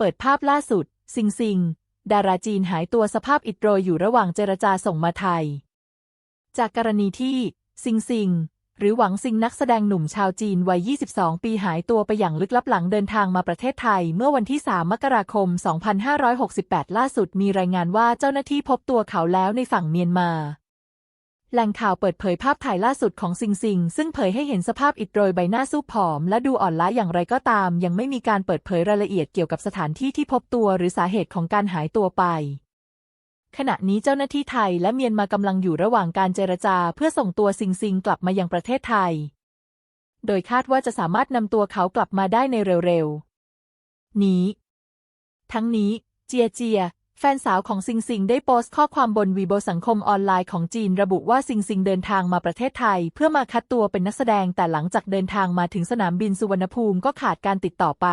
เปิดภาพล่าสุด ซิงซิง ดาราจีนหายตัวสภาพอิดโรยอยู่ระหว่างเจรจาส่งมาไทย จากกรณีที่ ซิงซิง หรือหวังซิงนักแสดงหนุ่มชาวจีนวัย 22 ปีหายตัวไปอย่างลึกลับหลังเดินทางมาประเทศไทย เมื่อวันที่ 3 มกราคม 2568 ล่าสุดมีรายงานว่าเจ้าหน้าที่พบตัวเขาแล้วในฝั่งเมียนมา แหล่งข่าวเปิดเผยภาพถ่ายล่าสุดของซิงซิง ซึ่งเผยให้เห็นสภาพอิดโรยใบหน้าสู้ผอม และดูอ่อนล้าอย่างไรก็ตาม ยังไม่มีการเปิดเผยรายละเอียดเกี่ยวกับสถานที่ที่พบตัวหรือสาเหตุของการหายตัวไป ขณะนี้เจ้าหน้าที่ไทยและเมียนมากำลังอยู่ระหว่างการเจรจาเพื่อส่งตัวซิงซิงกลับมายังประเทศไทย โดยคาดว่าจะสามารถนำตัวเขากลับมาได้ในเร็วๆ นี้ ทั้งนี้เจียเจีย แฟนสาวของซิงซิงได้โพสต์ข้อความบนวีโบสังคมออนไลน์ของจีนระบุว่าซิงซิงเดินทางมาประเทศไทย เพื่อมาคัดตัวเป็นนักแสดงแต่หลังจากเดินทางมาถึงสนามบินสุวรรณภูมิก็ขาดการติดต่อไป